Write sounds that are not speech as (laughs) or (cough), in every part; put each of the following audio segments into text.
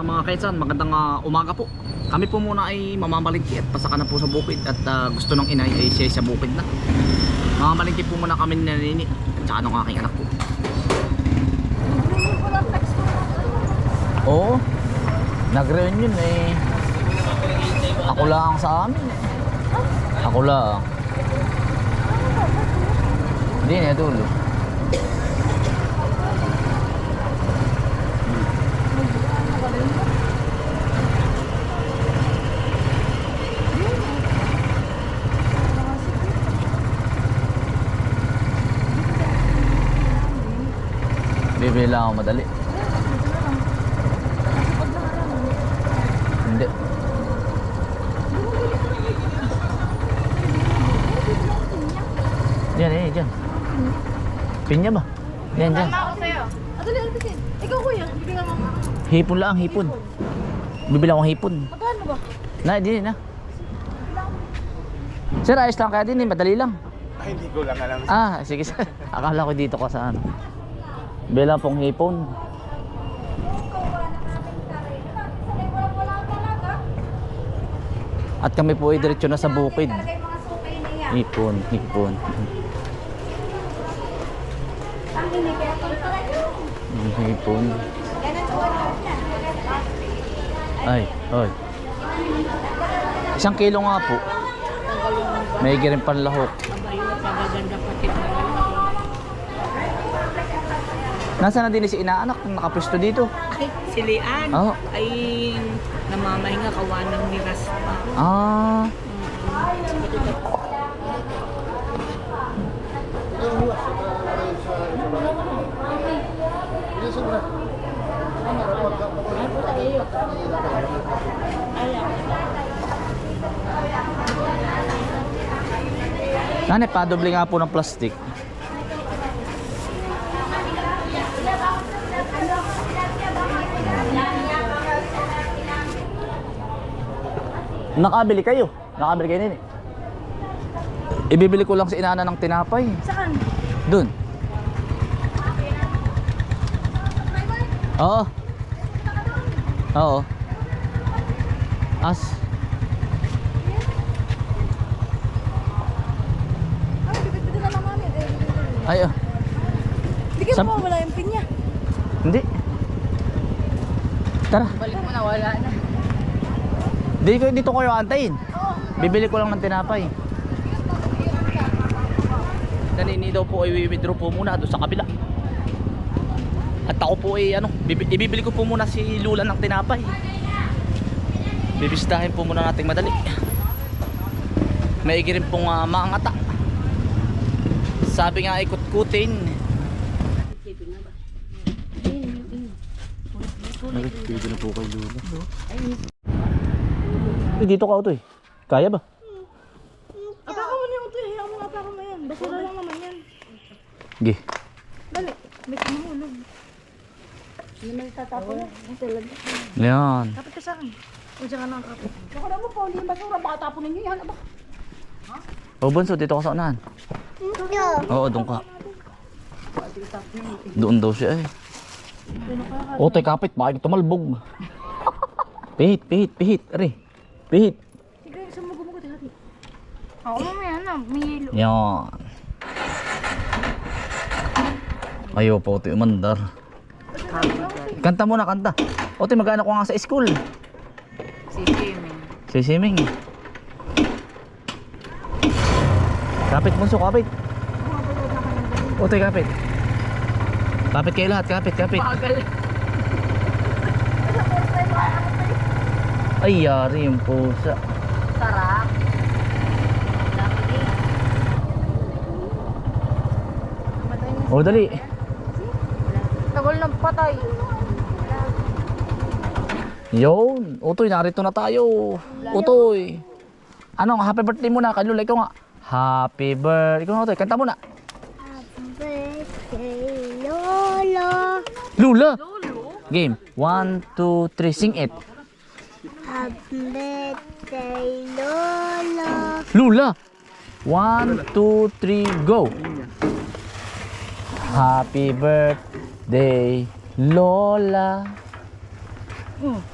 Ah, mga kaitsan, magandang ah, umaga po. Kami po muna ay mamamalingki at pasaka na po sa bukid at ah, gusto ng inay ay siya sa bukid na. Mamamalingki po muna kami ni Nini at saka ng aking anak po. Oo. Nag-reunion eh. Ako lang sa amin. Ako lang. Hindi na dulo. Bibili lang ako madali. Hindi. Yan eh, dyan. Pinya ba? Yan, dyan. ako sa'yo. Adali, albisin. Ikaw kuya, bibigyan mo. Hipon lang, hipon. Bibili akong hipon. Magkano ba? Na, di na. Sir, ayos lang kaya din eh, madali lang. Ay, hindi ko lang alam. Ah, sige sir. Akala ko dito ka saan. Bela pong hipon. At kami po ay diretso na sa bukid. Hipon, hipon. Hipon. Ay, oy. Isang kilo nga po. May rin panlahok. Nasaan na din si inaanak kung nakapwesto dito? Ay, si Lian Oo. ay namamahinga kawa ng miras pa. Ah. Nanay, padoble nga po ng plastic. Nakabili kayo. Nakabili kayo nini. Ibibili ko lang si inana ng tinapay. Saan? Doon. Oo. Oo. As. Ay. Bigyan Sam- mo, wala yung pinya. Hindi. Tara. Balik mo na, wala na. Dito, ko dito kayo antayin. Bibili ko lang ng tinapay. Nanini daw po ay withdraw po muna doon sa kabila. At ako po ay ano, bibi- ibibili ko po muna si Lula ng tinapay. Bibistahin po muna nating madali. Maigi rin pong uh, maangata. Sabi nga ay kutkutin. Nagpipili na po kay Lula. Eh, dito ka auto eh. Kaya ba? Apaka mo na yung ito. Hayaan mo nga apaka mo yan. Basura lang naman yan. Gi. Dali. May kumulog. Hindi man tatapon na. Talaga. Yan. Kapit ka sa akin. O, dyan ka na ang kapit. Baka naman po, hindi yung basura, baka tapon ninyo yan. Aba. O bunso, dito ka sa unahan. Oo, doon ka. Doon daw siya eh. O, tay kapit, bakit tumalbog? (laughs) pihit, pihit, pihit. Are, pihit. Sige, sumugumugod. Hati. Ako mamaya na, may yelo. Yan. Ayaw po, ito umandar. Kanta muna, kanta. O, tay, mag-anak ko nga sa school. Si Jimmy. Si Siming. Kapit bunso, kapit. O, tay, kapit. Kapit kayo lahat, kapit, kapit. Bagal. Ay, yari yung pusa. Sarap. O, dali. Tagal ng patay. Yun. Utoy, narito na tayo. Utoy. Ano, happy birthday muna kay Lula. Ikaw nga. Happy birthday. Ikaw nga, Utoy. Kanta muna. Birthday, Lolo. Lula. Game. One, two, three. Sing it. Happy birthday, Lolo. Lula. One, two, three, go. Happy birthday, Lola.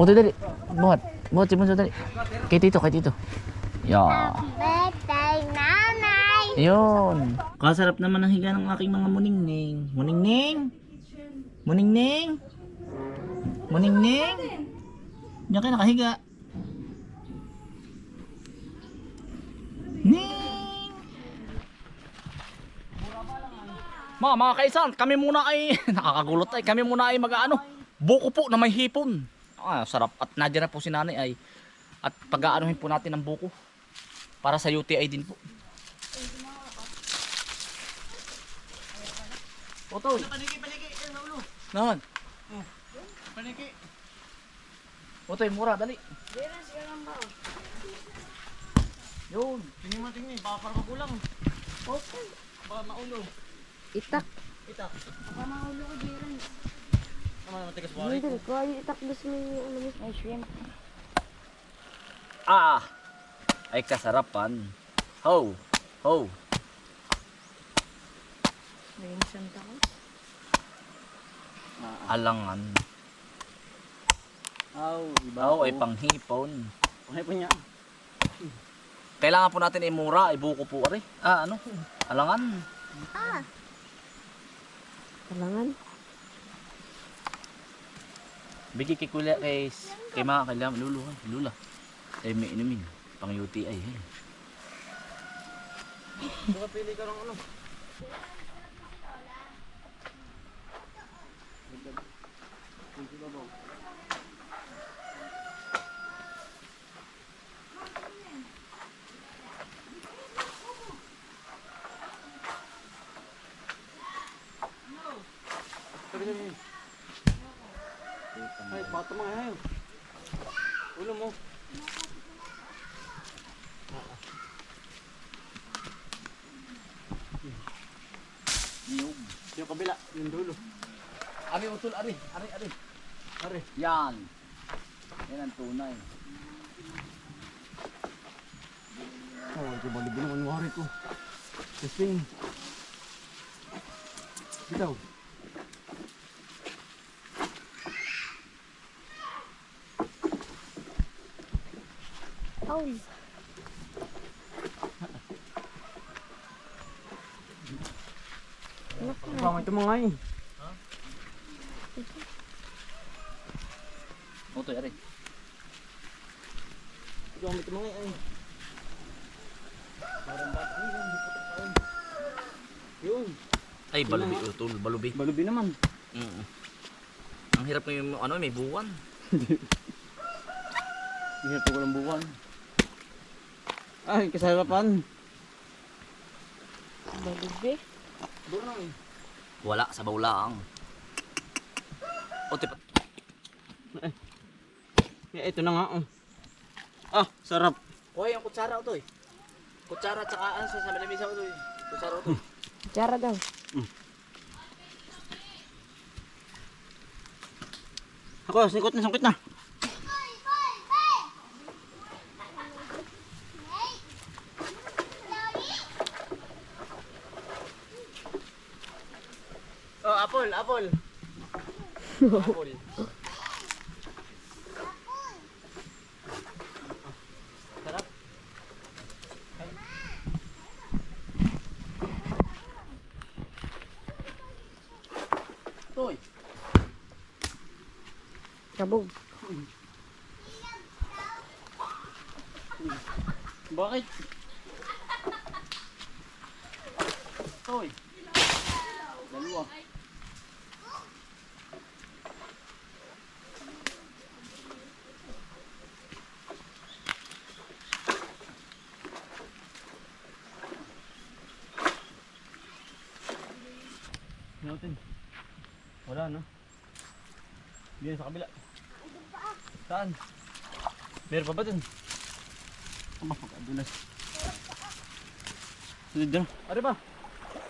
O, dali. Buhat. Buhat si Bunso, dali. Kay Tito, kay Tito. Yeah. Birthday, nanay! Yun. Kasarap naman ang higa ng aking mga muningning. Muningning? Muningning? Muningning? Diyan kayo nakahiga. Mga mga kaisan, kami muna ay (laughs) nakakagulat ay kami muna ay mag-ano, buko po na may hipon. Ah, sarap at nandiyan na po si nanay ay at pag-aanuhin po natin ang buko para sa UTI din po. Otoy. Paniki, paniki. Naman. Paniki. Otoy, mura, dali. Yun. Tingin mo, tingin. Baka para magulang. Okay. Baka maulo. Itak. Itak. Baka mahuli ko, Jiren. Naman naman tigas buhari. Hindi, kuha yung itak gusto mo yung ano mo. Ay, shrimp. Ah! Ay kasarapan. Ho! Ho! May Santa ko. Alangan. Aw, iba. Aw, ay panghipon. Ay po niya. Kailangan po natin imura, ibuko po ari. Ah, ano? Alangan. Kailangan. Bigay kay kuya kay kay mga kailangan lulu, ay, lula. Ay may inumin pang UTI eh. Baka pili ka ng ano. Ay, pato mga hayo. Ulo mo. Niyog. Yung kabila, yung dulo. Ari utol, ari, ari, ari. Are. Yan. Yan ang tunay. Oh, ito bali din naman wari ko. Testing. Bitaw. Paul. Bang ito mga eh. Utoy, ari. Bang ito mga eh. Parang bata. Ay, yun, yun. Yun. Ay, balubi utol, balubi. Balubi naman. Mm. Ang hirap ng yung ano, may buwan. (laughs) Hirap ko ng buwan. Ay, kasarapan. Balubi. Doon lang eh. Wala sa bawlaang. O tip. Eh, ito na nga oh. Ah, sarap. Hoy, ang kutsara utoy. Kutsara at saka ano sa sa malamisa utoy. Kutsara utoy. Jara daw. Ako, singkot na, singkot na. Oh, apple, apple. Sarap. Toy. Kabog. Bakit? Toy. Dalawa. Natin. Wala no? Diyan sa kabila. Saan? Meron pa ba dun? Ang mapakadulas. Sunod dyan. Ano ba?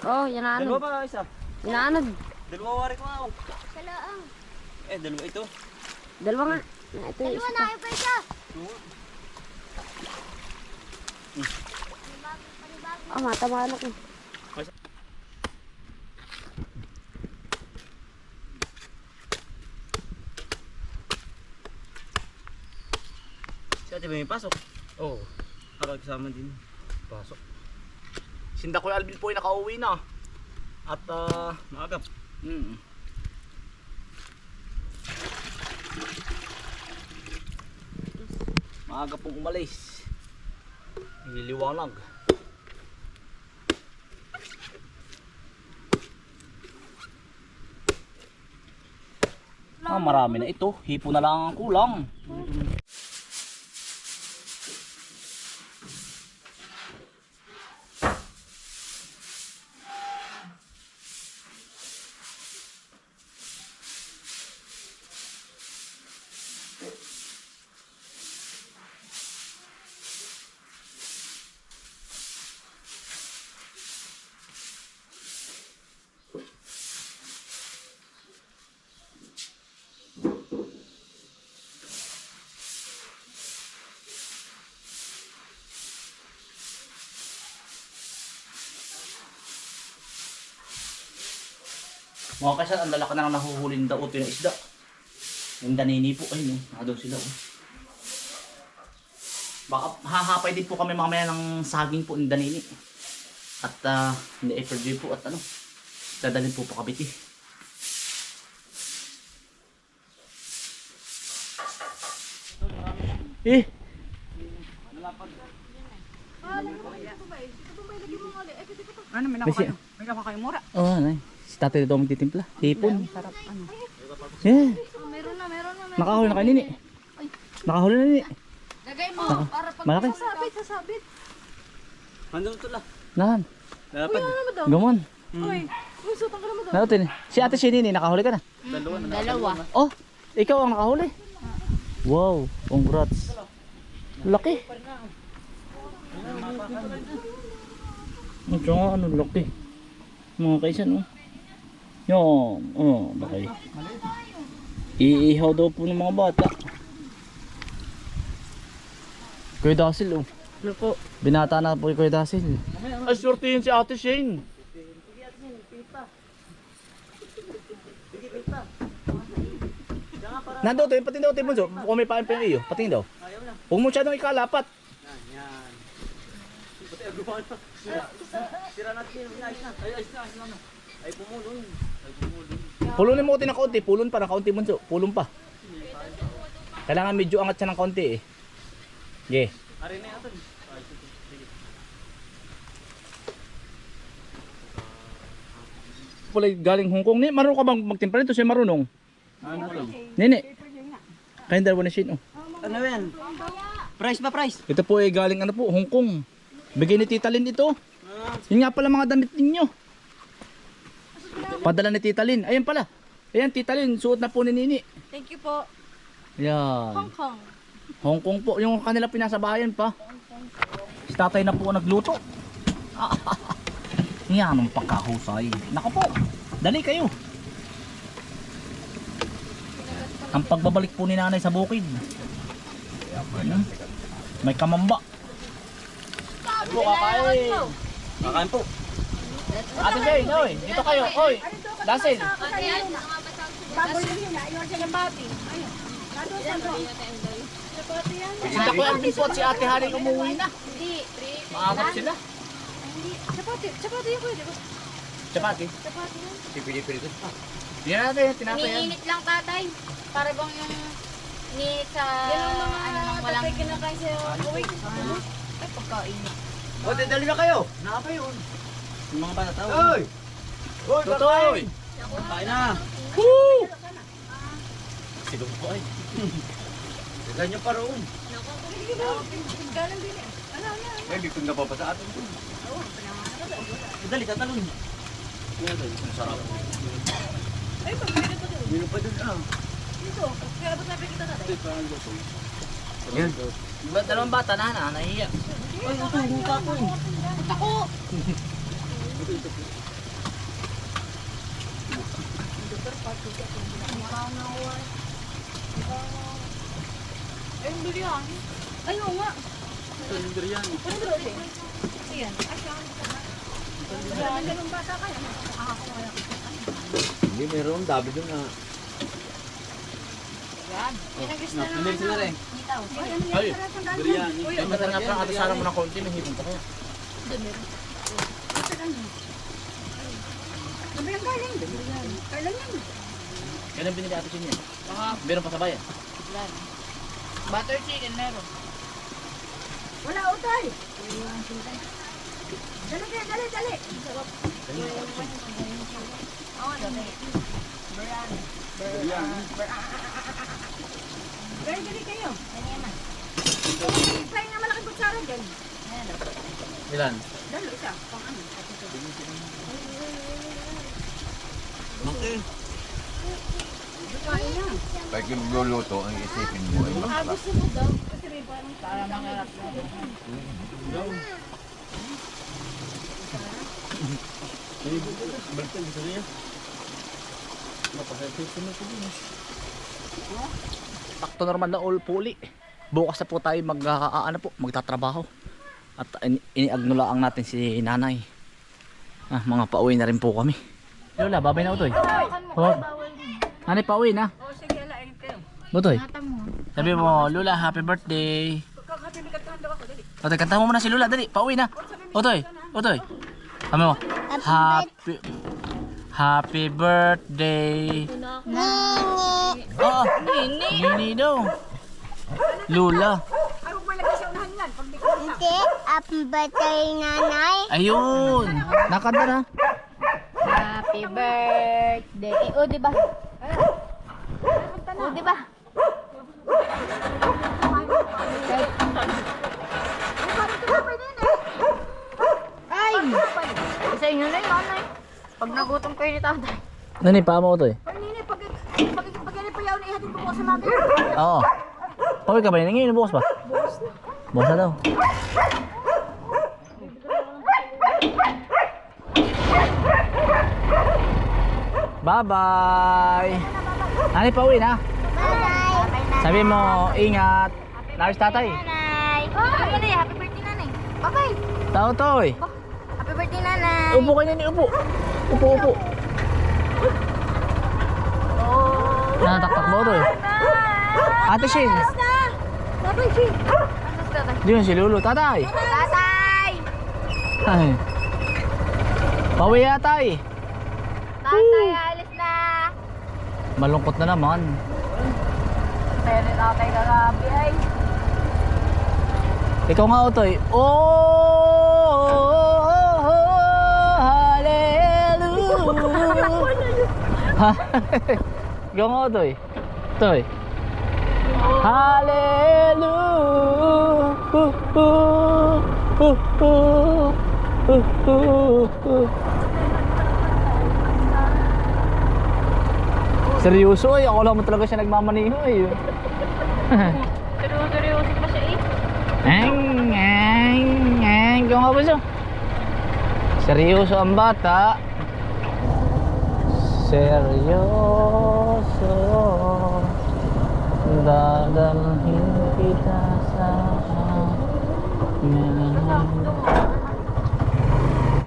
Oh, yan na Dalawa ano. ba isa? Inaanod. Dalawa wari ko ako. Eh, dalawa ito. Dalawa nga. Ito yung isa pa. Oh, matamaan ako. May pasok? Oo. Ako kasama din. Pasok. Sinda ko Alvin po ay nakauwi na. At ah, Maagap. mm. Maaga pong umalis. Nililiwanag. Ah, marami na ito. Hipo na lang ang kulang. Mga kaisan, ang lalaki na lang nahuhulin daw ito yung isda. Yung danini po, ayun oh, naka daw sila oh. Baka hahapay din po kami mamaya ng saging po ng danini. At uh, hindi i po at ano, dadalhin po pa kabiti. Eh, Ano, may Kasi- kayo. May nakuha kayo mura. oh, ano, si tatay daw magtitimpla. Hipon. Sarap, ano. Yeah. Meron na, meron na. Meron. Nakahuli na kayo nini. Nakahuli na nini. Lagay mo, Naka- para pag malaki. sasabit, sasabit. Handong lang. Nahan. Lapad. Mo daw? Gamon. Uy, sutang ka naman daw. Natin. Si ate si Nini, nakahuli ka na. Dalawa na. Dalawa. Oh, ikaw ang nakahuli. Wow, congrats. Laki. Ito nga, ano, laki. Mga kaisan, oh. Yan, oh, laki. Iihaw daw po ng mga bata. Kuya Dasil, oh. Ano po? Binata na po Kuya Dasil. Ay, sortihin si Ate Shane. Nando to, pating daw tayo bunso. Kung may pain pa yung iyo, pating daw. Huwag mo masyadong ikalapat. Sira natin. Ay, ayos na. Ay, ayos na. Ayos na. Ay, pumulon. Pulunin mo konti ng kaunti, pulon pa ng kaunti bunso. Pulon pa. Kailangan medyo angat siya ng kaunti eh. Yeah. Aray na yata. Ay, sige. Sige. Pula galing Hong Kong. Ni, marunong ka bang magtimpla nito? Siya marunong. Ano to? Nini. Kayong dalawa ni Shin, oh. Ano yan? Price ba price? Ito po ay galing ano po, Hong Kong. Bigay ni Tita Lin ito. Yun nga pala mga damit ninyo. Padala ni Tita Lin. Ayan pala. Ayan Tita Lin, suot na po ni Nini. Thank you po. Ayan. Hong Kong. Hong Kong po, yung kanila pinasabayan pa. Si tatay na po ang nagluto. (laughs) Yan ang pagkahusay. Nako po, dali kayo. Ang pagbabalik po ni nanay sa bukid. Ayan. May kamamba. Po, kakain. kakain po. Ate Jane, oy, dito kayo, oy. Dasil. Sinta ko Alvin po at si Ate Hari umuwi na. Hindi. Maangat sila. Hindi. Chapati. Chapati yung pwede? Chapati. Chapati yan. Pipili-pili ko. Yan natin, tinapay yan. Iniinit lang tatay. Para bang yung ni sa Yan ang mga ano nang walang tatay kinakain sa'yo. Uy, ay pagkain. O, dali na kayo. Nakapa yun. Yung mga bata tao. Oy! Oy, Totoy! Kain na. Woo! Silong po ay. Ganyan (laughs) pa roon. Galang din eh. Eh, di ko nababasa atin ito. Dali, tatalon. Ang sarap. ay, pagpili pa doon. Meron pa dun ah. Dito, kaya ba't nabi kita tatay? Yan. Ba, dalawang bata na na, nahihiya. Ay, ito, huta ko eh. Ako. (laughs) Ay, yung durian. Ay, oo nga. Ito, yung durian. Ano ba ito? Ayan. Ayan, ganun bata kayo. Hindi, meron. Dabi dun ah. Yan. Yan ang gusto naman. Hindi sila rin. Ay, yan? Biryani. Ay, ba't nga pa ata sana mo ng konti, may hipon pa kaya. Sabi ang galing. Kailan yan? Kailan binili ate Chin yan? Meron pa sa bayan. Butter chicken meron. Wala utay. Dali, dali, dali, dali. Oo, dami. Dali, dali kayo. Try nga malaking kutsara dyan. Ilan? Dalo, isa. Pang ano? Okay. Kain na. Pag yung magluluto, ang isipin mo ay masarap. Para mangarap na. Baliktad gusto niya. Takto normal na all puli. Bukas na po tayo mag ah, ano po, magtatrabaho. At in, iniagnulaang natin si nanay. Ah, mga pauwi na rin po kami. Lola, babay na utoy. Oh. Nanay, pauwi na. O, sige, lain kayo. Butoy. Sabi mo, Lola, happy birthday. Daw. Otoy, kanta mo muna si Lola, dali. Pauwi na. Otoy, Otoy. Sabi mo, happy Happy birthday. Nini daw. Yan. Pag di ko na. Hindi, happy birthday nanay. Ayun. Nakanta na. Happy birthday. Eh, oh, di ba? Oh, di ba? Ay! Isa inyo na yun, nanay. Pag nagutom kayo ni tatay. Nani, pa mo Otoy. Ay, nini, pag, pag, pag yan pa yaw na ihatid po sa mami. Oo. Pauwi ka ba? Ngayon, bukas ba? Bukas na daw. Bye-bye. Nani, pauwi na. Bye-bye. Sabi mo, ingat. Nais tatay. Ano na Happy birthday, nanay. Okay. Tao toy. Happy birthday, nanay. Upo kayo nini, upo. Upo, upo. Nanataktak mo to eh. Ate Shin. Tatay, tatay. Di yun si Lulu. Tatay. Tatay! Ay. Pauwi yata eh. Tatay, na. Malungkot na naman. Ni tatay kagabi ay. Ikaw nga Otoy. Oh, oh, oh, oh, hallelujah. Ikaw nga Otoy. Otoy. Hallelujah. Uh, uh, uh, uh, uh, uh, uh. Seryoso ay, ako lang talaga siya nagmamaniho ay. (laughs) Seryoso pa siya eh. Ang, ang, ang, kung nga gusto. Seryoso ang bata. Seryoso. Dadalhin kita sa amin.